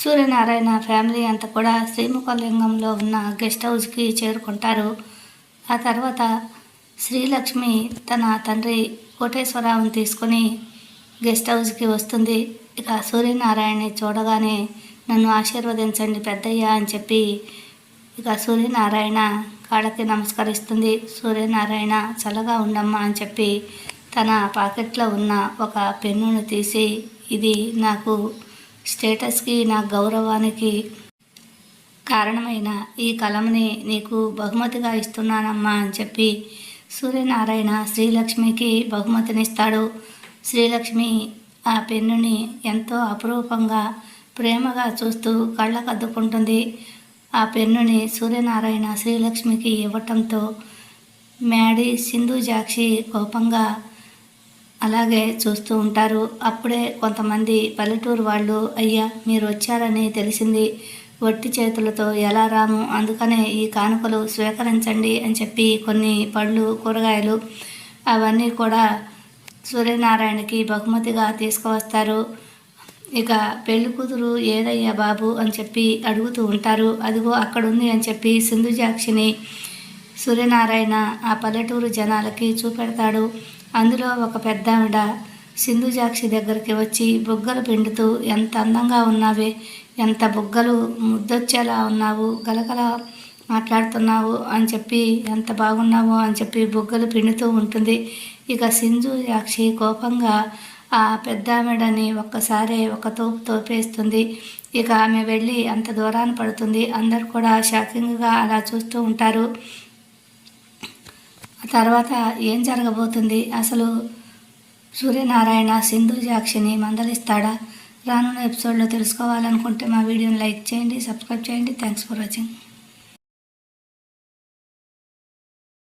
Suryanarayana family అంతా కూడా శ్రీముఖలింగంలో ఉన్న గెస్ట్ హౌస్కి చేరుకుంటారు. ఆ తర్వాత శ్రీలక్ష్మి తన తండ్రి కోటేశ్వరరావుని తీసుకొని గెస్ట్ హౌస్కి వస్తుంది. ఇక సూర్యనారాయణని చూడగానే నన్ను ఆశీర్వదించండి పెద్దయ్య అని చెప్పి ఇక సూర్యనారాయణ కాళ్ళకి నమస్కరిస్తుంది. సూర్యనారాయణ చల్లగా ఉండమ్మా అని చెప్పి తన పాకెట్లో ఉన్న ఒక పెన్నును తీసి ఇది నాకు స్టేటస్కి నా గౌరవానికి కారణమైన ఈ కలంని నీకు బహుమతిగా ఇస్తున్నానమ్మా అని చెప్పి సూర్యనారాయణ శ్రీలక్ష్మికి బహుమతినిస్తాడు. శ్రీలక్ష్మి ఆ పెన్నుని ఎంతో అపురూపంగా ప్రేమగా చూస్తూ కళ్ళకద్దుకుంటుంది. ఆ పెన్నుని సూర్యనారాయణ శ్రీలక్ష్మికి ఇవ్వటంతో మ్యాడీ సింధు జాక్షి కోపంగా అలాగే చూస్తూ ఉంటారు. అప్పుడే కొంతమంది పల్లెటూరు వాళ్ళు అయ్యా మీరు వచ్చారని తెలిసింది. వట్టి చేతులతో ఎలా రాము? అందుకనే ఈ కానుకలు స్వీకరించండి అని చెప్పి కొన్ని పళ్ళు కూరగాయలు అవన్నీ కూడా సూర్యనారాయణకి బహుమతిగా తీసుకువస్తారు. ఇక పెళ్ళి కూతురు ఏదయ్యా బాబు అని చెప్పి అడుగుతూ ఉంటారు. అదిగో అక్కడుంది అని చెప్పి సింధుజాక్షిని సూర్యనారాయణ ఆ పల్లెటూరు జనాలకి చూపెడతాడు. అందులో ఒక పెద్దావిడ సింధుజాక్షి దగ్గరికి వచ్చి బుగ్గలు పిండుతూ ఎంత అందంగా ఉన్నావే ఎంత బుగ్గలు ముద్దొచ్చేలా ఉన్నావు గలగల మాట్లాడుతున్నావు అని చెప్పి ఎంత బాగున్నావు అని చెప్పి బుగ్గలు పిండుతూ ఉంటుంది. ఇక సింధు సాక్షి కోపంగా ఆ పెద్దామెడని ఒక్కసారి ఒక తోపు తోపేస్తుంది. ఇక ఆమె వెళ్ళి అంత దూరాన్ని పడుతుంది. అందరు కూడా షాకింగ్గా అలా చూస్తూ ఉంటారు. తర్వాత ఏం జరగబోతుంది? అసలు సూర్యనారాయణ సింధు జాక్షిని మందలిస్తాడా? రానున్న ఎపిసోడ్లో తెలుసుకోవాలనుకుంటే మా వీడియోని లైక్ చేయండి సబ్స్క్రైబ్ చేయండి. Thanks for watching